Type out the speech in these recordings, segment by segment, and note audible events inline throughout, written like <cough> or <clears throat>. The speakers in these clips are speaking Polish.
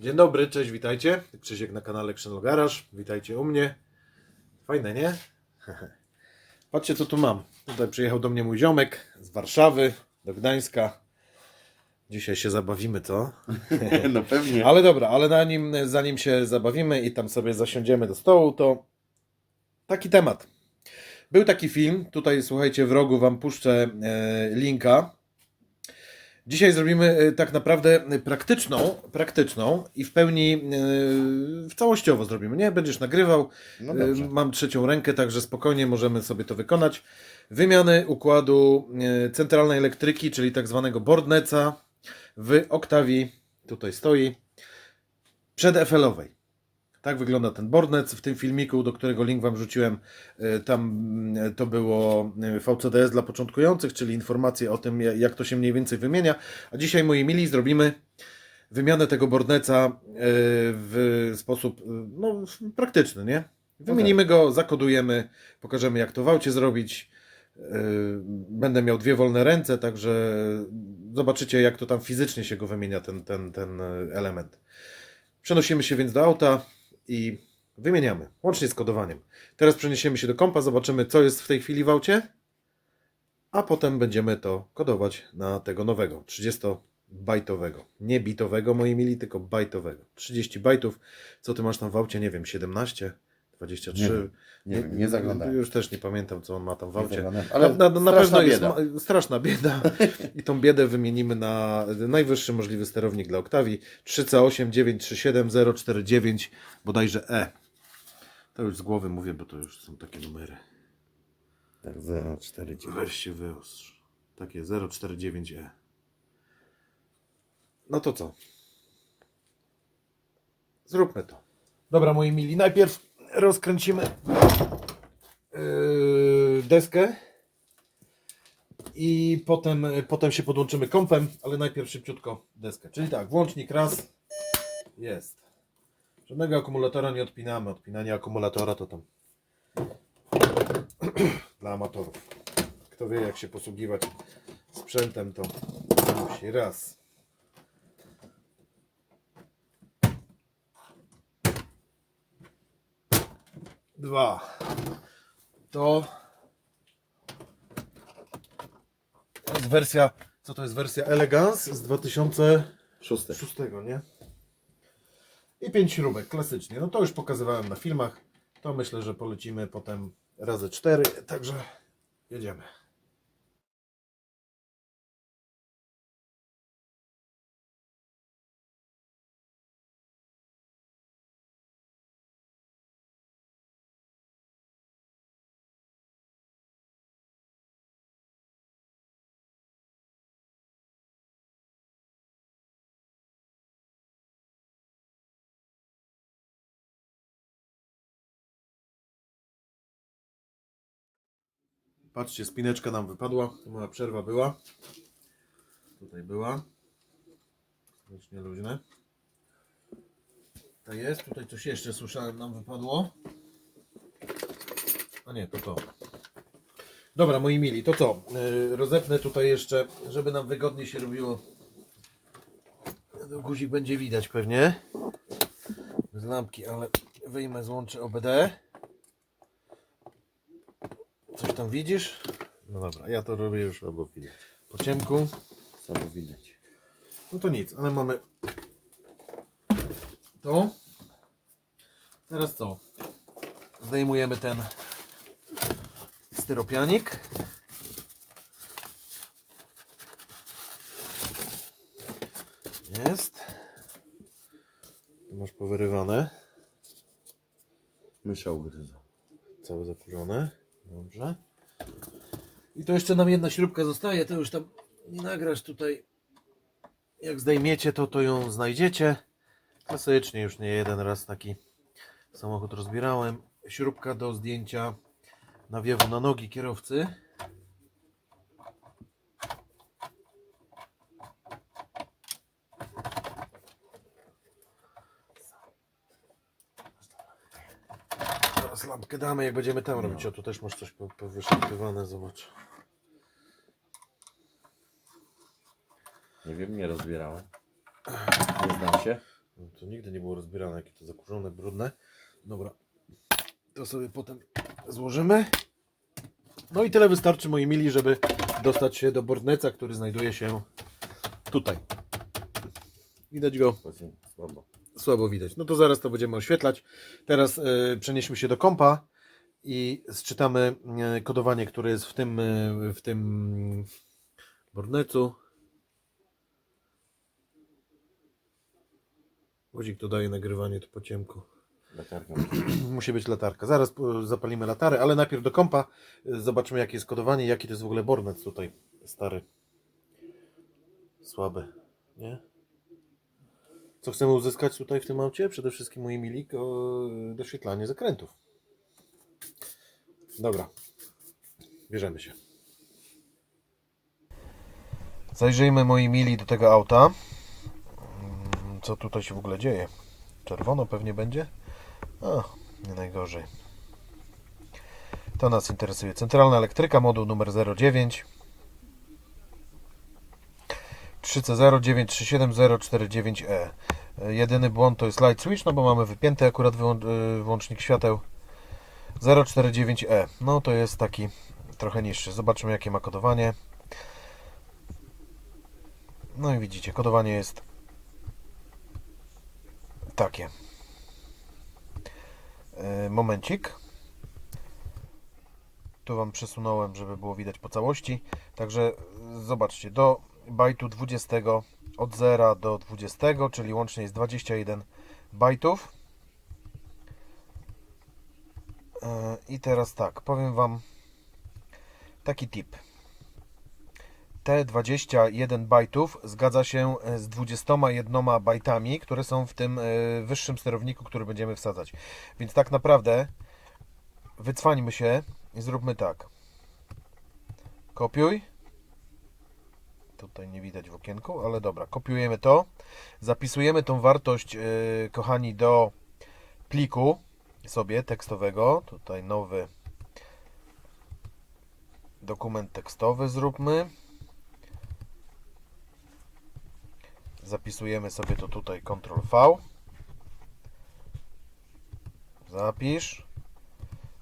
Dzień dobry, cześć, witajcie. Krzysiek na kanale Krzynol Garage. Witajcie u mnie. Fajne, nie? <laughs> Patrzcie, co tu mam. Tutaj przyjechał do mnie mój ziomek z Warszawy do Gdańska. Dzisiaj się zabawimy, co? <laughs> No pewnie. Ale dobra, ale na nim, zanim się zabawimy i tam sobie zasiądziemy do stołu, to taki temat. Był taki film, tutaj słuchajcie, w rogu Wam puszczę e, linka. Dzisiaj zrobimy e, tak naprawdę e, praktyczną, praktyczną i w pełni e, w całościowo zrobimy, nie? Będziesz nagrywał, No mam trzecią rękę, także spokojnie możemy sobie to wykonać. Wymiany układu centralnej elektryki, czyli tak zwanego boardneca w Octavii, tutaj stoi, przedFL-owej. Tak wygląda ten boardnet w tym filmiku, do którego link Wam rzuciłem. e, Tam mm, to było e, VCDS dla początkujących, czyli informacje o tym, ja- jak to się mniej więcej wymienia. A dzisiaj, moi mili, zrobimy wymianę tego boardneca e, w sposób no, praktyczny, nie? Wymienimy go, zakodujemy, pokażemy jak to w aucie zrobić. Będę miał dwie wolne ręce, także zobaczycie jak to tam fizycznie się go wymienia ten, ten, ten element. Przenosimy się więc do auta i wymieniamy, łącznie z kodowaniem. Teraz przeniesiemy się do kompa, zobaczymy co jest w tej chwili w aucie, a potem będziemy to kodować na tego nowego, 30-bajtowego. Nie bitowego, moi mili, tylko bajtowego. 30 bajtów. Co ty masz tam w aucie? Nie wiem, 17, 23. Nie wiem, Nie wiem, nie zaglądałem. Już też nie pamiętam, co on ma tam w aucie. Ale na, na, na pewno jest bieda. ma- straszna bieda. <laughs> I tą biedę wymienimy na najwyższy możliwy sterownik dla Octavii 3C8 937 049 bodajże E. To już z głowy mówię, bo to już są takie numery. Tak, 049. Weź się wyostrz. Takie 049E. No to co? Zróbmy to. Dobra, moi mili, najpierw rozkręcimy yy, deskę i potem, potem się podłączymy kompem, ale najpierw szybciutko deskę. Czyli tak, włącznik raz jest. Żadnego akumulatora nie odpinamy. Odpinanie akumulatora to tam <clears throat> dla amatorów. Kto wie, jak się posługiwać sprzętem, to musi raz. Dwa. To to jest wersja, co to jest wersja Elegance z 2006, Szósty. nie? I pięć śrubek, klasycznie. No to już pokazywałem na filmach. To myślę, że polecimy potem razy cztery, także jedziemy. Patrzcie, spineczka nam wypadła. Mała przerwa była. Tutaj była. Strasznie luźne. To jest. Tutaj coś jeszcze słyszałem nam wypadło. A nie, to to. Dobra, moi mili, to co? Yy, rozepnę tutaj jeszcze, żeby nam wygodnie się robiło. Guzik będzie widać pewnie. Z lampki, ale wyjmę, złączę OBD. Coś tam widzisz? No dobra, ja to robię już Słabo widać. po ciemku. Słabo widać. No to nic, ale mamy to. Teraz co? Zdejmujemy ten styropianik. Jest. Tu masz powyrywane. Mysza ugryzła. Całe zakurzone. Dobrze. I to jeszcze nam jedna śrubka zostaje, to już tam nie nagrasz tutaj. Jak zdejmiecie to, to ją znajdziecie. Klasycznie już nie jeden raz taki samochód rozbierałem. Śrubka do zdjęcia nawiewu na nogi kierowcy. Teraz lampkę damy, jak będziemy tam robić. O, tu też masz coś po- powyszeptywane, zobacz. Nie wiem, nie rozbierałem. Nie znam się. No, to nigdy nie było rozbierane, jakie to zakurzone, brudne. Dobra, to sobie potem złożymy. No i tyle wystarczy, moi mili, żeby dostać się do Bordneca, który znajduje się tutaj. Widać go? Słabo. Słabo widać. No to zaraz to będziemy oświetlać. Teraz e, przenieśmy się do kompa i zczytamy e, kodowanie, które jest w tym, e, w tym Bordnecu. Guzik to daje nagrywanie to po ciemku. Latarka. <clears throat> Musi być latarka. Zaraz zapalimy latarę, ale najpierw do kompa. y, Zobaczymy jakie jest kodowanie, jaki to jest w ogóle bornet tutaj. Stary. Słaby. Nie? Co chcemy uzyskać tutaj w tym aucie? Przede wszystkim moi mili, doświetlanie zakrętów. Dobra. Bierzemy się. Zajrzyjmy moi mili do tego auta. Mm, Co tutaj się w ogóle dzieje? Czerwono pewnie będzie? O, nie najgorzej. To nas interesuje. Centralna elektryka, moduł numer 09 3C09374049E. E. Jedyny błąd to jest light switch, no bo mamy wypięty akurat wyłą- y, włącznik świateł 049E. No to jest taki trochę niższy. Zobaczymy jakie ma kodowanie. No i widzicie, kodowanie jest takie. E, Momencik. Tu Wam przesunąłem, żeby było widać po całości. Także e, zobaczcie, do bajtu 20 od 0 do 20, czyli łącznie jest 21 bajtów. E, I teraz tak, powiem Wam taki tip. Te 21 bajtów zgadza się z 21 bajtami, które są w tym e, wyższym sterowniku, który będziemy wsadzać. Więc tak naprawdę wycwańmy się i zróbmy tak. Kopiuj. Tutaj nie widać w okienku, ale dobra. Kopiujemy to. Zapisujemy tą wartość, e, kochani, do pliku sobie tekstowego. Tutaj nowy dokument tekstowy zróbmy. Zapisujemy sobie to tutaj Ctrl V. Zapisz.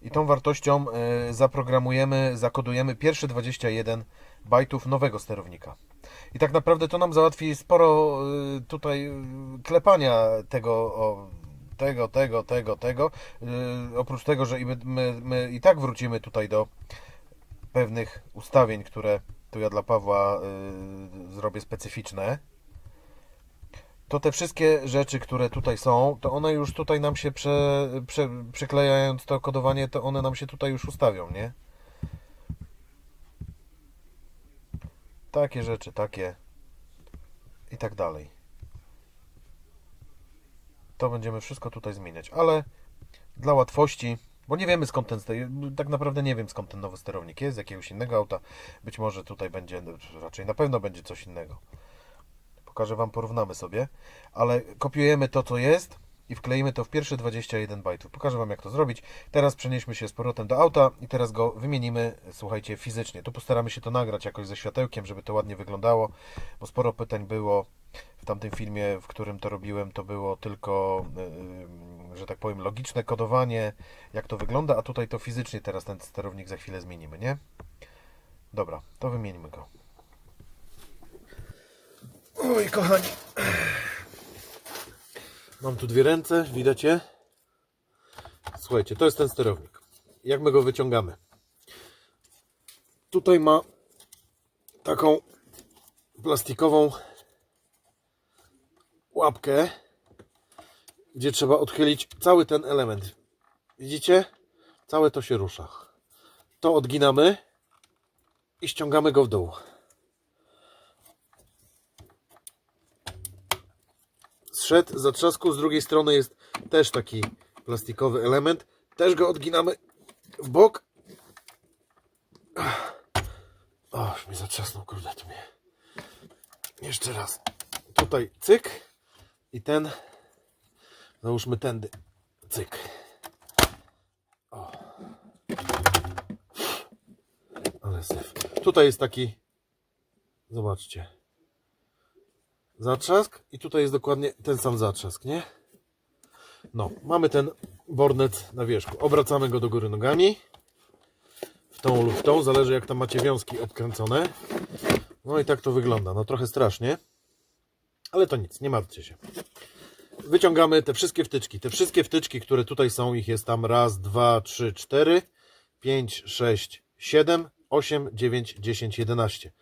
I tą wartością y, zaprogramujemy, zakodujemy pierwsze 21 bajtów nowego sterownika. I tak naprawdę to nam załatwi sporo y, tutaj y, klepania tego, o, tego, tego, tego, tego. Y, oprócz tego, że i my, my, my i tak wrócimy tutaj do pewnych ustawień, które tu ja dla Pawła zrobię specyficzne to te wszystkie rzeczy, które tutaj są, to one już tutaj nam się prze, prze, przyklejając to kodowanie, to one nam się tutaj już ustawią, nie? Takie rzeczy, takie i tak dalej. To będziemy wszystko tutaj zmieniać, ale dla łatwości, bo nie wiemy skąd ten, tak naprawdę nie wiem skąd ten nowy sterownik jest, z jakiegoś innego auta, być może tutaj będzie, raczej na pewno będzie coś innego pokażę Wam, porównamy sobie, ale kopiujemy to, co jest i wkleimy to w pierwsze 21 bajtów. Pokażę Wam, jak to zrobić. Teraz przenieśmy się z powrotem do auta i teraz go wymienimy, słuchajcie, fizycznie. Tu postaramy się to nagrać jakoś ze światełkiem, żeby to ładnie wyglądało, bo sporo pytań było w tamtym filmie, w którym to robiłem, to było tylko, yy, że tak powiem, logiczne kodowanie, jak to wygląda, a tutaj to fizycznie teraz ten sterownik za chwilę zmienimy, nie? Dobra, to wymieńmy go. Oj, kochani. Mam tu dwie ręce, widać je? Słuchajcie, to jest ten sterownik. Jak my go wyciągamy? Tutaj ma taką plastikową łapkę, gdzie trzeba odchylić cały ten element. Widzicie? Całe to się rusza. To odginamy i ściągamy go w dół. Zszedł, zatrzasku, z drugiej strony jest też taki plastikowy element. Też go odginamy w bok. O, już mi zatrzasnął, kurde, mnie. Jeszcze raz. Tutaj cyk i ten załóżmy tędy. Cyk. O. Ale syf. Tutaj jest taki zobaczcie zatrzask i tutaj jest dokładnie ten sam zatrzask, nie? No, mamy ten bornet na wierzchu. Obracamy go do góry nogami. W tą lub w tą, zależy jak tam macie wiązki obkręcone. No i tak to wygląda. No trochę strasznie. Ale to nic, nie martwcie się. Wyciągamy te wszystkie wtyczki. Te wszystkie wtyczki, które tutaj są, ich jest tam raz, dwa, trzy, cztery, pięć, sześć, siedem, osiem, dziewięć, dziesięć, jedenaście.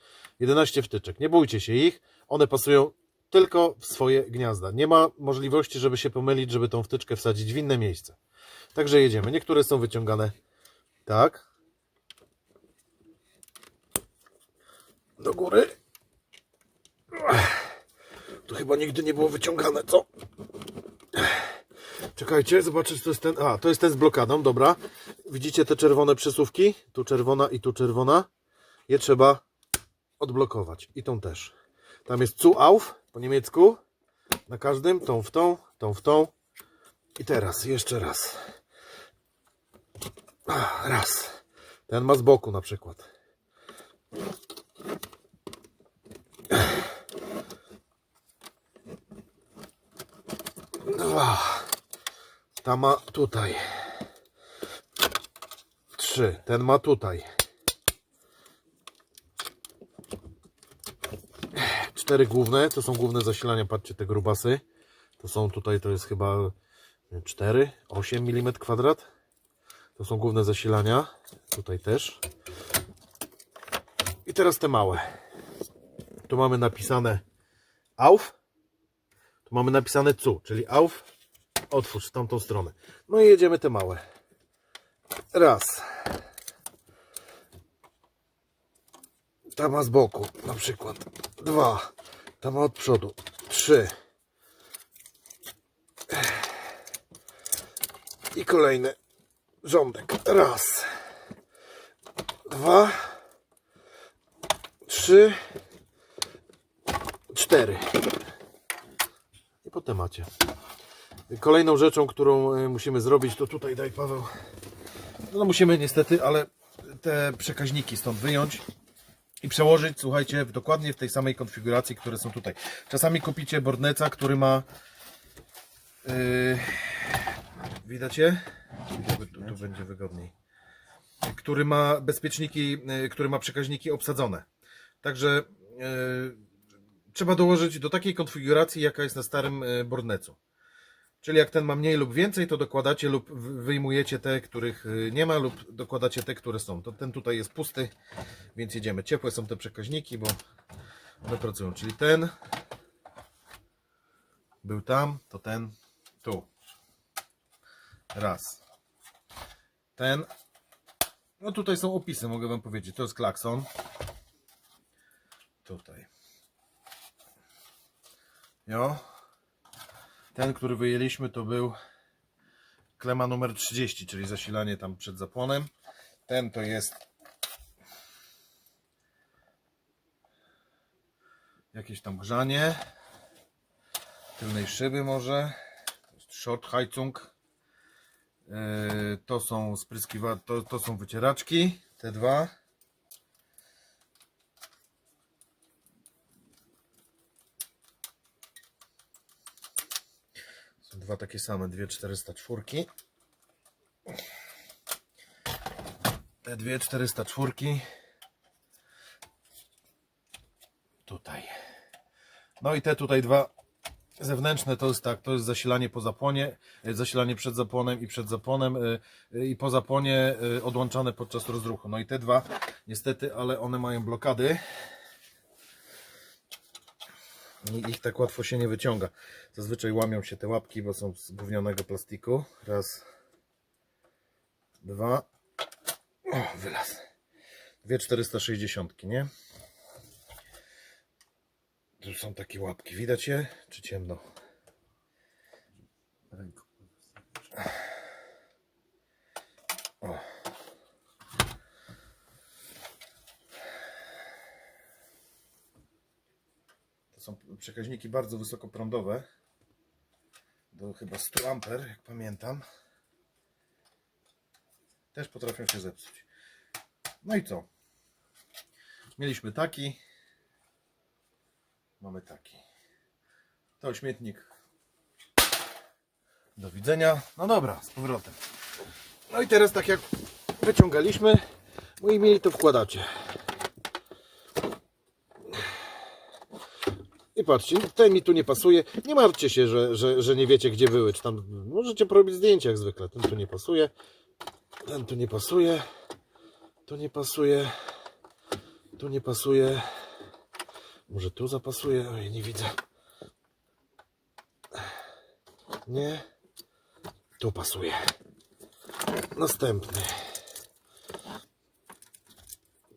11 wtyczek. Nie bójcie się ich. One pasują tylko w swoje gniazda. Nie ma możliwości, żeby się pomylić, żeby tą wtyczkę wsadzić w inne miejsce. Także jedziemy. Niektóre są wyciągane tak. Do góry. Tu chyba nigdy nie było wyciągane, co? Czekajcie, zobaczę, czy to jest ten. A, to jest ten z blokadą, dobra. Widzicie te czerwone przesuwki? Tu czerwona i tu czerwona. Je trzeba odblokować. I tą też. Tam jest zu auf po niemiecku. Na każdym, tą w tą, tą w tą. I teraz, jeszcze raz. Raz. Ten ma z boku na przykład. Dwa. Ta ma tutaj. Trzy. Ten ma tutaj. Cztery główne, to są główne zasilania, patrzcie te grubasy. To są tutaj, to jest chyba 4, 8 mm kwadrat. To są główne zasilania. Tutaj też. I teraz te małe. Tu mamy napisane auf. Tu mamy napisane cu, czyli auf. Otwórz w tamtą stronę. No i jedziemy te małe. Raz. Ta ma z boku, na przykład. Dwa. Ta ma od przodu. Trzy. I kolejny rządek. Raz. Dwa. Trzy. Cztery. I po temacie. Kolejną rzeczą, którą e, musimy zrobić, to tutaj daj Paweł. No musimy niestety, ale te przekaźniki stąd wyjąć i przełożyć, słuchajcie, w- dokładnie w tej samej konfiguracji, które są tutaj. Czasami kupicie Bordneca, który ma yy, widać je? Tu, tu, tu będzie wygodniej. Który ma bezpieczniki, yy, który ma przekaźniki obsadzone. Także yy, trzeba dołożyć do takiej konfiguracji, jaka jest na starym yy, Bordnecu. Czyli jak ten ma mniej lub więcej, to dokładacie lub wy- wyjmujecie te, których y, nie ma, lub dokładacie te, które są. To ten tutaj jest pusty, więc jedziemy. Ciepłe są te przekaźniki, bo one pracują. Czyli ten był tam, to ten tu. Raz. Ten. No tutaj są opisy, mogę wam powiedzieć. To jest klakson. Tutaj. Jo. Ten, który wyjęliśmy, to był klema numer 30, czyli zasilanie tam przed zapłonem. Ten to jest jakieś tam grzanie tylnej szyby może. Short Heizung. Yy, To są spryskiwa, to, to są wycieraczki, te dwa. Są dwa takie same, dwie 404. Te dwie 404. Tutaj. No i te tutaj dwa zewnętrzne to jest tak, to jest zasilanie po zapłonie, e, zasilanie przed zapłonem i przed zapłonem e, e, i po zapłonie odłączane podczas rozruchu. No i te dwa niestety, ale one mają blokady. I ich tak łatwo się nie wyciąga. Zazwyczaj łamią się te łapki, bo są z gównionego plastiku. Raz, dwa. O, wylaz. Dwie 460, nie? Tu są takie łapki. Widać je? Czy ciemno? Ręką. O. To są przekaźniki bardzo wysokoprądowe. Do chyba 100 amper, jak pamiętam. Też potrafią się zepsuć. No i co? Mieliśmy taki. Mamy taki. To śmietnik. Do widzenia. No dobra, z powrotem. No i teraz tak jak wyciągaliśmy, moi mieli to wkładacie. I patrzcie, ten mi tu nie pasuje. Nie martwcie się, że, że, że nie wiecie gdzie były. Czy tam możecie porobić zdjęcia jak zwykle. Ten tu nie pasuje. Ten tu nie pasuje. Tu nie pasuje. Tu nie pasuje. Może tu zapasuje? Oj, nie widzę. Nie. Tu pasuje. Następny.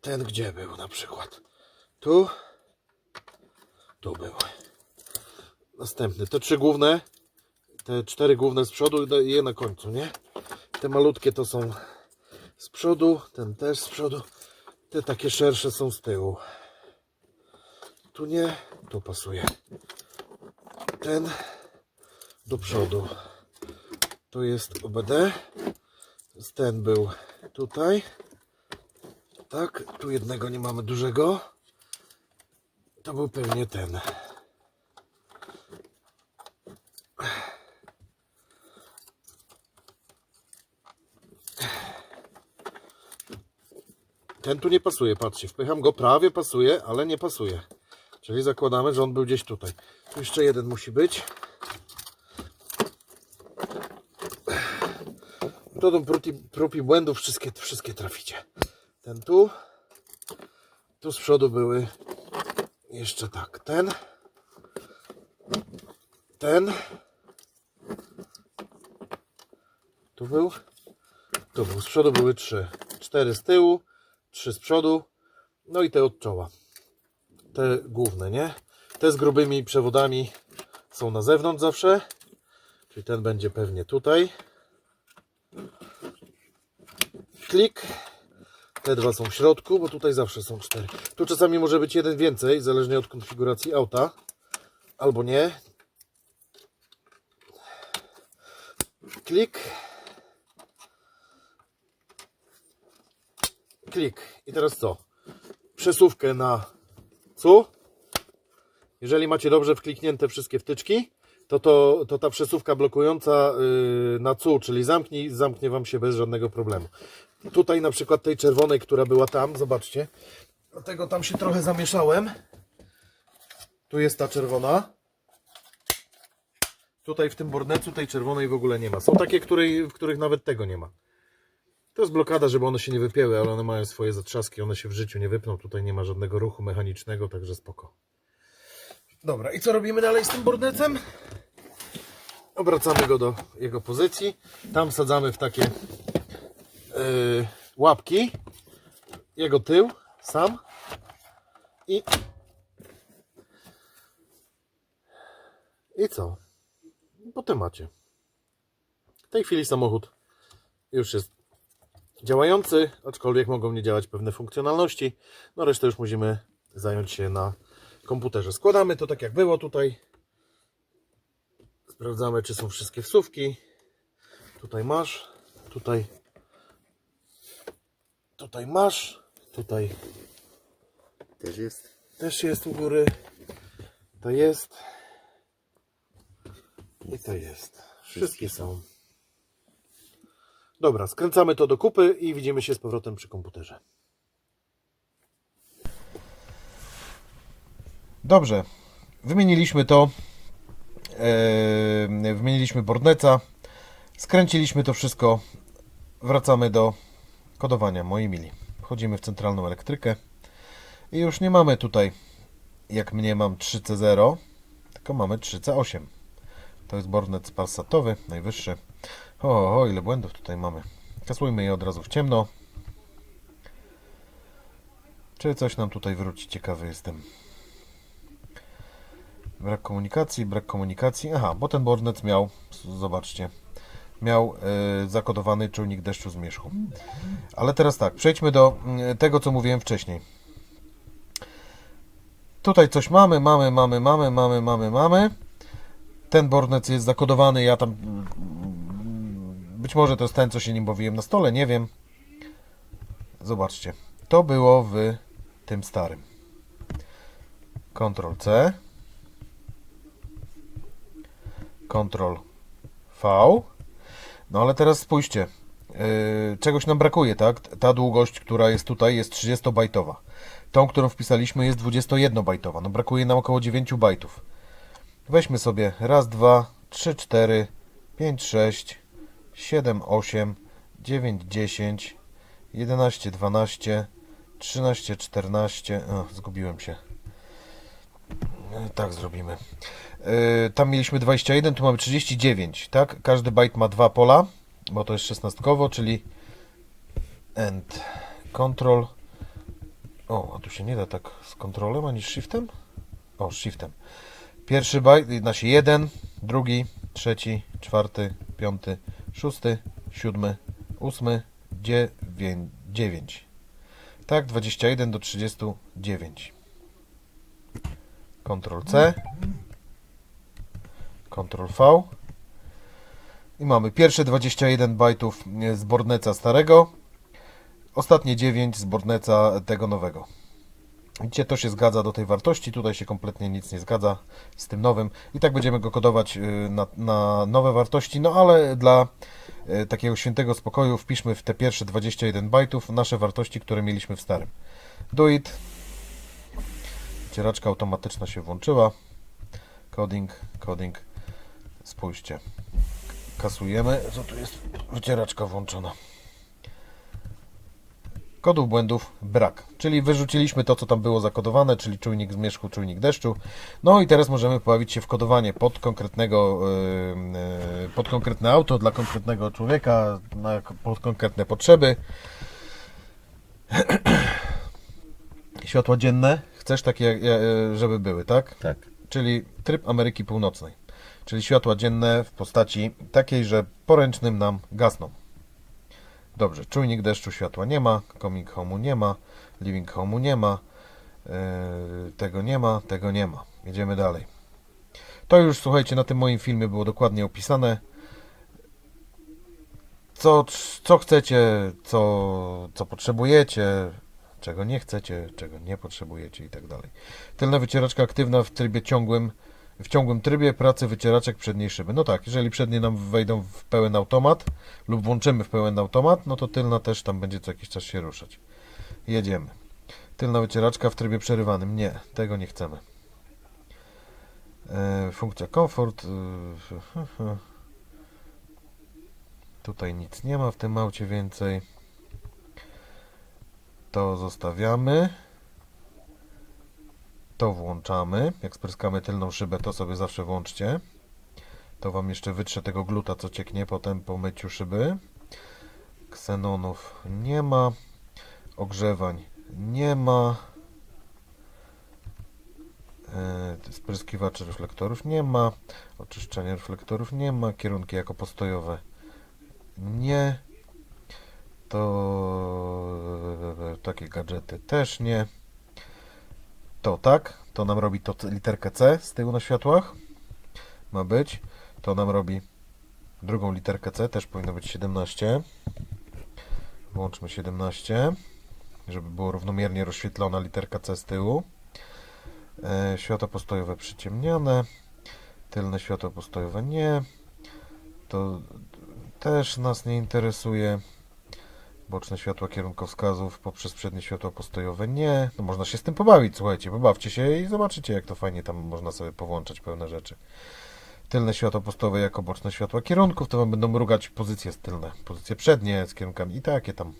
Ten gdzie był na przykład? Tu. Tu. Następny. Te trzy główne. Te cztery główne z przodu i je na końcu, nie? Te malutkie to są z przodu. Ten też z przodu. Te takie szersze są z tyłu. Tu nie. Tu pasuje. Ten do przodu. To jest OBD. Ten był tutaj. Tak, tu jednego nie mamy dużego. To był pewnie ten. Ten tu nie pasuje, patrzcie, wpycham go, prawie pasuje, ale nie pasuje. Czyli zakładamy, że on był gdzieś tutaj. Tu jeszcze jeden musi być. Metodą prób i, prób błędów wszystkie, wszystkie traficie. Ten tu. Tu z przodu były jeszcze tak. Ten. Ten. Tu był. Tu był. Z przodu były trzy. Cztery z tyłu. Trzy z przodu. No i te od czoła. Te główne, nie? Te z grubymi przewodami są na zewnątrz zawsze. Czyli ten będzie pewnie tutaj. Klik. Te dwa są w środku, bo tutaj zawsze są cztery. Tu czasami może być jeden więcej, zależnie od konfiguracji auta. Albo nie. Klik. Klik. I teraz co? Przesuwkę na cu. Jeżeli macie dobrze wkliknięte wszystkie wtyczki, to, to, to ta przesuwka blokująca yy, na cu, czyli zamknij, zamknie Wam się bez żadnego problemu. Tutaj na przykład tej czerwonej, która była tam, zobaczcie. Dlatego tam się trochę zamieszałem. Tu jest ta czerwona. Tutaj w tym bornecu tej czerwonej w ogóle nie ma. Są takie, której, w których nawet tego nie ma. To jest blokada, żeby one się nie wypięły, ale one mają swoje zatrzaski, one się w życiu nie wypną. Tutaj nie ma żadnego ruchu mechanicznego, także spoko. Dobra, i co robimy dalej z tym bornecem? Obracamy go do jego pozycji. Tam wsadzamy w takie yy, łapki. Jego tył sam. I i co? Po temacie. W tej chwili samochód już jest działający, aczkolwiek mogą nie działać pewne funkcjonalności. No resztę już musimy zająć się na komputerze. Składamy to tak jak było tutaj. Sprawdzamy czy są wszystkie wsówki. Tutaj masz, tutaj tutaj masz, tutaj Też jest. też jest u góry. To jest. I to jest. Wszystkie są. Dobra, skręcamy to do kupy i widzimy się z powrotem przy komputerze. Dobrze. Wymieniliśmy to. Eee, wymieniliśmy borneca. Skręciliśmy to wszystko. Wracamy do kodowania, moi mili. Wchodzimy w centralną elektrykę. I już nie mamy tutaj, jak mnie mam 3C0, tylko mamy 3C8. To jest bornet passatowy, najwyższy. O, o, ile błędów tutaj mamy. Kasujmy je od razu w ciemno. Czy coś nam tutaj wróci? Ciekawy jestem. Brak komunikacji, brak komunikacji. Aha, bo ten bornet miał, zobaczcie, miał e, zakodowany czujnik deszczu zmierzchu. Ale teraz tak, przejdźmy do mm, tego, co mówiłem wcześniej. Tutaj coś mamy, mamy, mamy, mamy, mamy, mamy, mamy. Ten bornet jest zakodowany, ja tam... Być może to jest ten, co się nim bawiłem na stole, nie wiem. Zobaczcie. To było w tym starym. Ctrl C. Ctrl V. No ale teraz spójrzcie. Yy, czegoś nam brakuje, tak? Ta długość, która jest tutaj, jest 30-bajtowa. Tą, którą wpisaliśmy, jest 21-bajtowa. No brakuje nam około 9 bajtów. Weźmy sobie raz, dwa, trzy, cztery, pięć, sześć, siedem, osiem, dziewięć, dziesięć, jedenaście, dwanaście, trzynaście, czternaście. Zgubiłem się. Tak zrobimy. Yy, tam mieliśmy 21, tu mamy 39, tak? Każdy bajt ma dwa pola, bo to jest szesnastkowo, czyli end control. O, a tu się nie da tak z kontrolem ani z shiftem? O, z shiftem. Pierwszy bajt, znaczy jeden, drugi, trzeci, czwarty, piąty, szósty, siódmy, ósmy, dziewięć, dziewięć. Tak, 21 do 39. Ctrl C. Ctrl V. I mamy pierwsze 21 bajtów z Borneca starego, ostatnie 9 z Borneca tego nowego. Widzicie, to się zgadza do tej wartości, tutaj się kompletnie nic nie zgadza z tym nowym i tak będziemy go kodować y, na, na nowe wartości, no ale dla y, takiego świętego spokoju wpiszmy w te pierwsze 21 bajtów nasze wartości, które mieliśmy w starym. Do it. Wycieraczka automatyczna się włączyła. Coding, coding. Spójrzcie. Kasujemy. Co tu jest? Wycieraczka włączona. Kodów błędów brak, czyli wyrzuciliśmy to, co tam było zakodowane, czyli czujnik zmierzchu, czujnik deszczu. No i teraz możemy pobawić się w kodowanie pod konkretnego, yy, yy, pod konkretne auto, dla konkretnego człowieka, na, pod konkretne potrzeby. <clears throat> Światła dzienne, chcesz takie, e, żeby były, tak? Tak. czyli tryb Ameryki Północnej, czyli światła dzienne w postaci takiej, że poręcznym nam gasną. Dobrze, czujnik deszczu światła nie ma, coming home'u nie ma, living home'u nie ma, yy, tego nie ma, tego nie ma. Jedziemy dalej. To już, słuchajcie, na tym moim filmie było dokładnie opisane. Co, co chcecie, co, co potrzebujecie, czego nie chcecie, czego nie potrzebujecie i tak dalej. Tylna wycieraczka aktywna w trybie ciągłym, w ciągłym trybie pracy wycieraczek przedniej szyby. No tak, jeżeli przednie nam wejdą w pełen automat lub włączymy w pełen automat, no to tylna też tam będzie co jakiś czas się ruszać. Jedziemy. Tylna wycieraczka w trybie przerywanym. Nie, tego nie chcemy. E, funkcja komfort. e, <laughs> Tutaj nic nie ma w tym aucie więcej. To zostawiamy. To włączamy. Jak spryskamy tylną szybę, to sobie zawsze włączcie. To Wam jeszcze wytrze tego gluta, co cieknie potem po myciu szyby. Ksenonów nie ma. Ogrzewań nie ma. E, Spryskiwaczy reflektorów nie ma. Oczyszczania reflektorów nie ma. Kierunki jako postojowe nie. To takie gadżety też nie. To tak, to nam robi to literkę C z tyłu na światłach. Ma być. To nam robi drugą literkę C, też powinno być 17. Włączmy 17, żeby było równomiernie rozświetlona literka C z tyłu. E, światła postojowe przyciemniane. Tylne światła postojowe nie. To też nas nie interesuje. Boczne światła kierunkowskazów poprzez przednie światła postojowe nie. No można się z tym pobawić, słuchajcie, pobawcie się i zobaczycie jak to fajnie tam można sobie powłączać pełne rzeczy. Tylne światła postojowe jako boczne światła kierunków, to wam będą mrugać pozycje tylne, pozycje przednie z kierunkami i takie tam.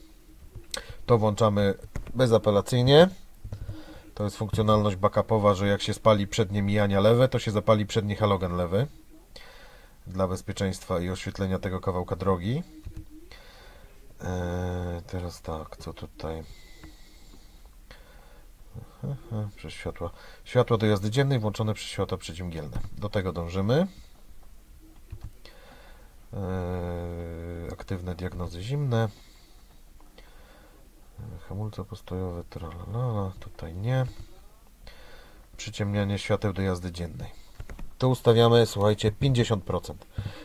To włączamy bezapelacyjnie. To jest funkcjonalność backupowa, że jak się spali przednie mijania lewe, to się zapali przedni halogen lewy. Dla bezpieczeństwa i oświetlenia tego kawałka drogi. Eee, teraz tak, co tutaj? Aha, Przez światła. Światła do jazdy dziennej włączone przez światła przeciwmgielne. Do tego dążymy. Eee, aktywne diagnozy zimne. Eee, Hamulce postojowe, tralalala, tutaj nie. Przyciemnianie świateł do jazdy dziennej. Tu ustawiamy, słuchajcie, 50%.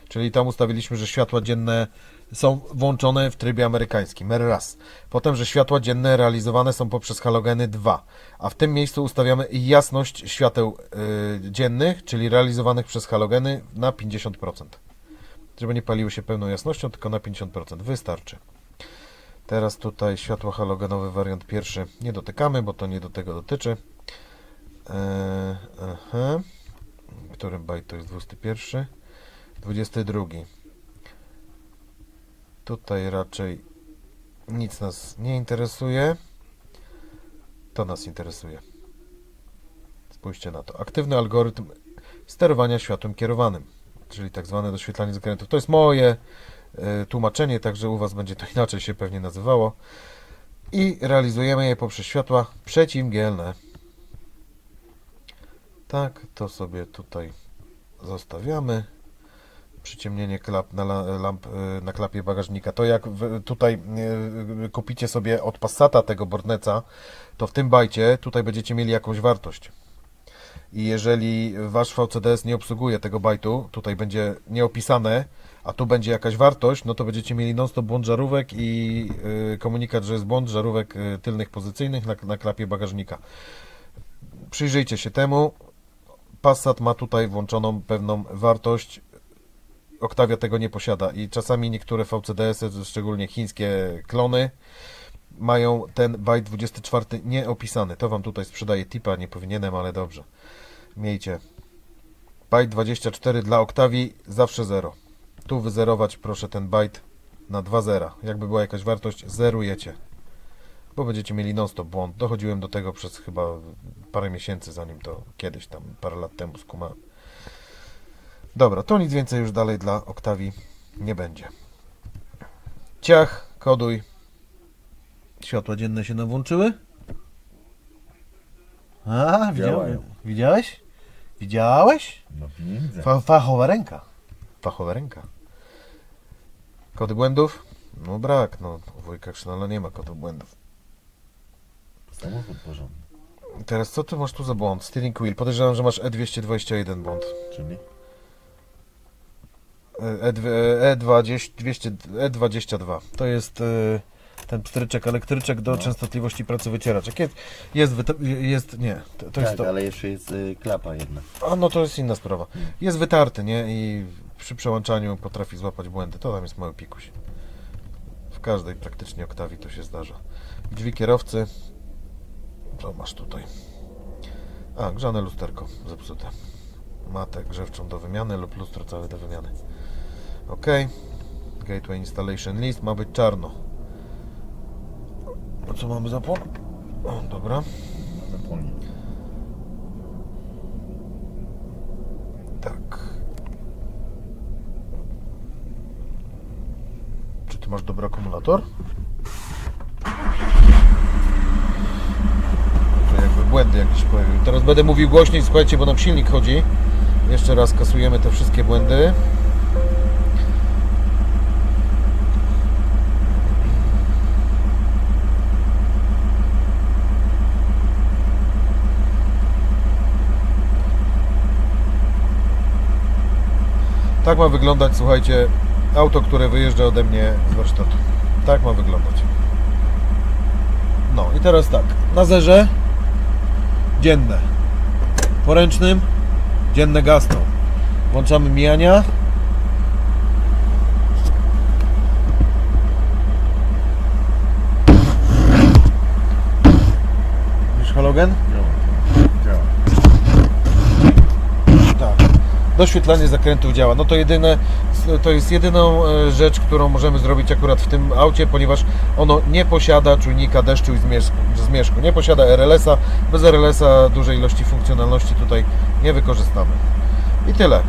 Czyli tam ustawiliśmy, że światła dzienne są włączone w trybie amerykańskim. raz. Potem, że światła dzienne realizowane są poprzez halogeny 2. A w tym miejscu ustawiamy jasność świateł y, dziennych, czyli realizowanych przez halogeny na 50%. Żeby nie paliły się pełną jasnością, tylko na 50%. Wystarczy. Teraz tutaj światło halogenowe, wariant pierwszy nie dotykamy, bo to nie do tego dotyczy. Aha. Który bajt to jest 21? 22. Tutaj raczej nic nas nie interesuje. To nas interesuje. Spójrzcie na to. Aktywny algorytm sterowania światłem kierowanym, czyli tak zwane doświetlanie zakrętów. To jest moje e, tłumaczenie, także u Was będzie to inaczej się pewnie nazywało. I realizujemy je poprzez światła przeciwmgielne. Tak, to sobie tutaj zostawiamy. Przyciemnienie klap na, la- lamp y, na klapie bagażnika. To jak tutaj y, kupicie sobie od Passata tego Borneca, to w tym bajcie tutaj będziecie mieli jakąś wartość. I jeżeli wasz VCDS nie obsługuje tego bajtu, tutaj będzie nieopisane, a tu będzie jakaś wartość, no to będziecie mieli non-stop błąd żarówek i y, komunikat, że jest błąd żarówek y, tylnych pozycyjnych na, na klapie bagażnika. Przyjrzyjcie się temu. Passat ma tutaj włączoną pewną wartość. Octavia tego nie posiada i czasami niektóre VCDS-y, szczególnie chińskie klony, mają ten byte 24 nieopisany. To Wam tutaj sprzedaję tipa, nie powinienem, ale dobrze. Miejcie. Byte 24 dla Octavii zawsze 0. Tu wyzerować proszę ten byte na 2 zera. Jakby była jakaś wartość, zerujecie. Bo będziecie mieli non-stop błąd. Dochodziłem do tego przez chyba parę miesięcy, zanim to kiedyś tam, parę lat temu skumałem. Dobra, to nic więcej już dalej dla Octavii nie będzie. Ciach, koduj. Światła dzienne się nam włączyły? A, widziałem. Działają. Widziałeś? Widziałeś? No widzę. Fa fachowa ręka. Fachowa ręka. Kody błędów? No brak, no. U wujka Krzynala nie ma kodów błędów. Samochód porządny. Teraz co ty masz tu za błąd? Steering wheel. Podejrzewam, że masz E221 błąd. Czyli? E, E20, 200, E22. To jest e, ten pstryczek, elektryczek do No. częstotliwości pracy wycieraczek. Jest, jest, jest nie, to, to jest tak, to. ale jeszcze jest y, klapa jedna. A no to jest inna sprawa. Jest wytarty, nie? I przy przełączaniu potrafi złapać błędy. To tam jest mały pikuś. W każdej praktycznie oktawii to się zdarza. Drzwi kierowcy. Co masz tutaj? A, grzane lusterko zepsute. Matę grzewczą do wymiany lub lustro całe do wymiany. OK. Gateway Installation List ma być czarno. A co mamy za płon? O, dobra. Tak. Czy ty masz dobry akumulator? To jakby błędy jakieś pojawiły. Teraz będę mówił głośniej, słuchajcie, bo nam silnik chodzi. Jeszcze raz kasujemy te wszystkie błędy. Tak ma wyglądać, słuchajcie, auto, które wyjeżdża ode mnie z warsztatu. Tak ma wyglądać. No i teraz tak, na zerze dzienne. Poręcznym dzienne gasną. Włączamy mijania. Widzisz halogen? Działa. Działa. Tak. Doświetlanie zakrętów działa. No to jedyne, to jest jedyną e, rzecz, którą możemy zrobić akurat w tym aucie, ponieważ ono nie posiada czujnika deszczu i zmierzchu. Nie posiada RLS-a. Bez RLS-a dużej ilości funkcjonalności tutaj nie wykorzystamy. I tyle.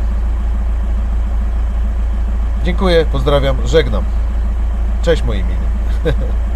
Dziękuję, pozdrawiam, żegnam. Cześć moi mili. <laughs>